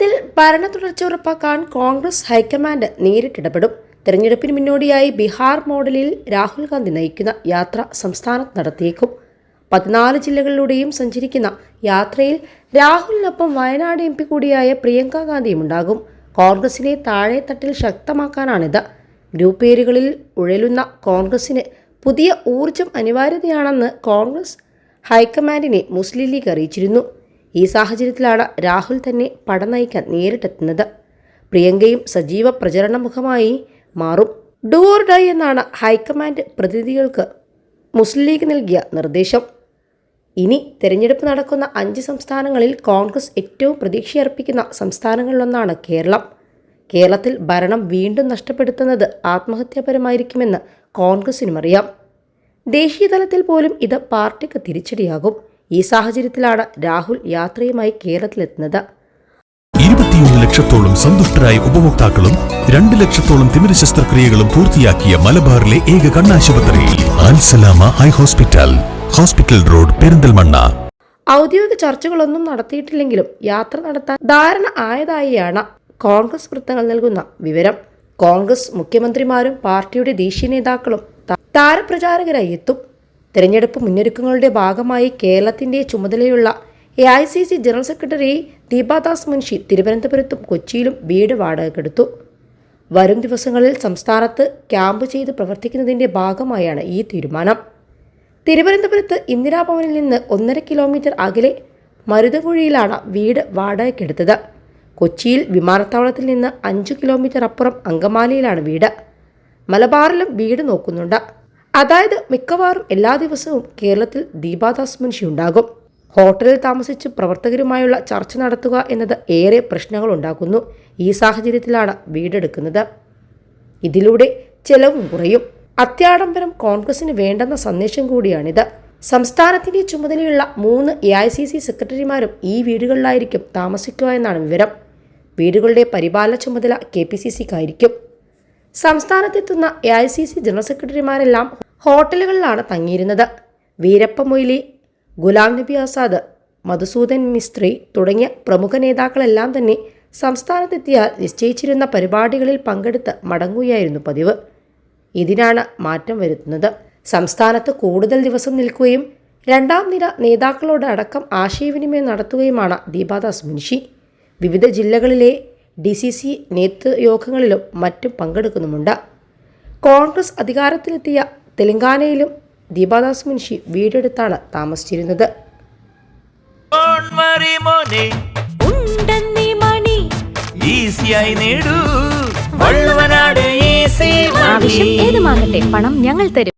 കേരളത്തിൽ ഭരണ തുടർച്ച ഉറപ്പാക്കാൻ കോൺഗ്രസ് ഹൈക്കമാൻഡ് നേരിട്ടിടപെടും തെരഞ്ഞെടുപ്പിന് മുന്നോടിയായി ബീഹാർ മോഡലിൽ രാഹുൽ ഗാന്ധി നയിക്കുന്ന യാത്ര സംസ്ഥാനത്ത് നടത്തിയേക്കും. പതിനാല് ജില്ലകളിലൂടെയും സഞ്ചരിക്കുന്ന യാത്രയിൽ രാഹുലിനൊപ്പം വയനാട് എം പി കൂടിയായ പ്രിയങ്ക ഗാന്ധിയും ഉണ്ടാകും. കോൺഗ്രസിനെ താഴെത്തട്ടിൽ ശക്തമാക്കാനാണിത്. ഗ്രൂപ്പ് പേരുകളിൽ ഉഴലുന്ന കോൺഗ്രസിന് പുതിയ ഊർജം അനിവാര്യതയാണെന്ന് കോൺഗ്രസ് ഹൈക്കമാൻഡിനെ മുസ്ലിം ലീഗ് അറിയിച്ചിരുന്നു. ഈ സാഹചര്യത്തിലാണ് രാഹുൽ തന്നെ പടം നയിക്കാൻ നേരിട്ടെത്തുന്നത്. പ്രിയങ്കയും സജീവ പ്രചരണ മുഖമായി മാറും. ഡു ഡൈ എന്നാണ് ഹൈക്കമാൻഡ് പ്രതിനിധികൾക്ക് മുസ്ലിം ലീഗ് നൽകിയ നിർദ്ദേശം. ഇനി തെരഞ്ഞെടുപ്പ് നടക്കുന്ന അഞ്ച് സംസ്ഥാനങ്ങളിൽ കോൺഗ്രസ് ഏറ്റവും പ്രതീക്ഷയർപ്പിക്കുന്ന സംസ്ഥാനങ്ങളിലൊന്നാണ് കേരളം. കേരളത്തിൽ ഭരണം വീണ്ടും നഷ്ടപ്പെടുത്തുന്നത് ആത്മഹത്യാപരമായിരിക്കുമെന്ന് കോൺഗ്രസിനും അറിയാം. ദേശീയ തലത്തിൽ പോലും ഇത് പാർട്ടിക്ക് തിരിച്ചടിയാകും. ഈ സാഹചര്യത്തിലാണ് രാഹുൽ യാത്രയുമായി കേരളത്തിലെത്തുന്നത്. ഇരുപത്തിയൊന്ന് ലക്ഷത്തോളം സന്തുഷ്ടരായ ഉപഭോക്താക്കളും രണ്ട് ലക്ഷത്തോളം തിമിര ശസ്ത്രക്രിയകളും പൂർത്തിയാക്കിയ മലബാറിലെ ഏക കണ്ണാശുപത്രി Al Salama eye hospital hospital road Perinthalmanna. ഔദ്യോഗിക ചർച്ചകളൊന്നും നടത്തിയിട്ടില്ലെങ്കിലും യാത്ര നടത്താൻ ധാരണ ആയതായാണ് കോൺഗ്രസ് വൃത്തങ്ങൾ നൽകുന്ന വിവരം. കോൺഗ്രസ് മുഖ്യമന്ത്രിമാരും പാർട്ടിയുടെ ദേശീയ നേതാക്കളും താരപ്രചാരകരായി എത്തും. തെരഞ്ഞെടുപ്പ് മുന്നൊരുക്കങ്ങളുടെ ഭാഗമായി കേരളത്തിന്റെ ചുമതലയുള്ള A I C C general secretary Deepa Das Munshi തിരുവനന്തപുരത്തും കൊച്ചിയിലും വീട് വാടകയ്ക്കെടുത്തു വരും ദിവസങ്ങളിൽ സംസ്ഥാനത്ത് ക്യാമ്പ് ചെയ്ത് പ്രവർത്തിക്കുന്നതിന്റെ ഭാഗമായാണ് ഈ തീരുമാനം. തിരുവനന്തപുരത്ത് ഇന്ദിരാഭവനിൽ നിന്ന് ഒന്നര കിലോമീറ്റർ അകലെ മരുതകുഴിയിലാണ് വീട് വാടകയ്ക്കെടുത്തത് കൊച്ചിയിൽ വിമാനത്താവളത്തിൽ നിന്ന് അഞ്ചു കിലോമീറ്റർ അപ്പുറം അങ്കമാലിയിലാണ് വീട്. മലബാറിലും വീട് നോക്കുന്നുണ്ട്. അതായത് മിക്കവാറും എല്ലാ ദിവസവും കേരളത്തിൽ ദീപാദാസ് മുൻഷി ഉണ്ടാകും. ഹോട്ടലിൽ താമസിച്ച് പ്രവർത്തകരുമായുള്ള ചർച്ച നടത്തുക എന്നത് ഏറെ പ്രശ്നങ്ങൾ ഉണ്ടാക്കുന്നു. ഈ സാഹചര്യത്തിലാണ് വീടെടുക്കുന്നത്. ഇതിലൂടെ ചെലവും കുറയും. അത്യാഡംബരം കോൺഗ്രസിന് വേണ്ടെന്ന സന്ദേശം കൂടിയാണിത്. സംസ്ഥാനത്തിന്റെ ചുമതലയുള്ള മൂന്ന് എ ഐ സി സി സെക്രട്ടറിമാരും ഈ വീടുകളിലായിരിക്കും താമസിക്കുക എന്നാണ് വിവരം. വീടുകളുടെ പരിപാലന ചുമതല കെ പി സി സിക്കായിരിക്കും സംസ്ഥാനത്തെത്തുന്ന A I C C general സെക്രട്ടറിമാരെല്ലാം ഹോട്ടലുകളിലാണ് തങ്ങിയിരുന്നത്. വീരപ്പ മൊയ്ലി ഗുലാം നബി ആസാദ് മധുസൂദൻ മിസ്ത്രി തുടങ്ങിയ പ്രമുഖ നേതാക്കളെല്ലാം തന്നെ സംസ്ഥാനത്തെത്തിയാൽ നിശ്ചയിച്ചിരുന്ന പരിപാടികളിൽ പങ്കെടുത്ത് മടങ്ങുകയായിരുന്നു പതിവ്. ഇതിനാണ് മാറ്റം വരുത്തുന്നത്. സംസ്ഥാനത്ത് കൂടുതൽ ദിവസം നിൽക്കുകയും രണ്ടാം നിര നേതാക്കളോട് അടക്കം ആശയവിനിമയം നടത്തുകയുമാണ് ദീപാദാസ് മുൻഷി. വിവിധ ജില്ലകളിലെ ഡി സി സി നേതൃയോഗങ്ങളിലും മറ്റും പങ്കെടുക്കുന്നുമുണ്ട്. കോൺഗ്രസ് അധികാരത്തിലെത്തിയ തെലങ്കാനയിലും ദീപാദാസ് മുൻഷി വീടെടുത്താണ് താമസിച്ചിരുന്നത്. കോൺമറി മോനെ. ഉണ്ടെന്നീ മണി. ഈസിയായി നേടൂ. വള്ളുവനാട് ഈസി ആവശ്യം ഏതുമാകട്ടെ പണം ഞങ്ങൾ തരും.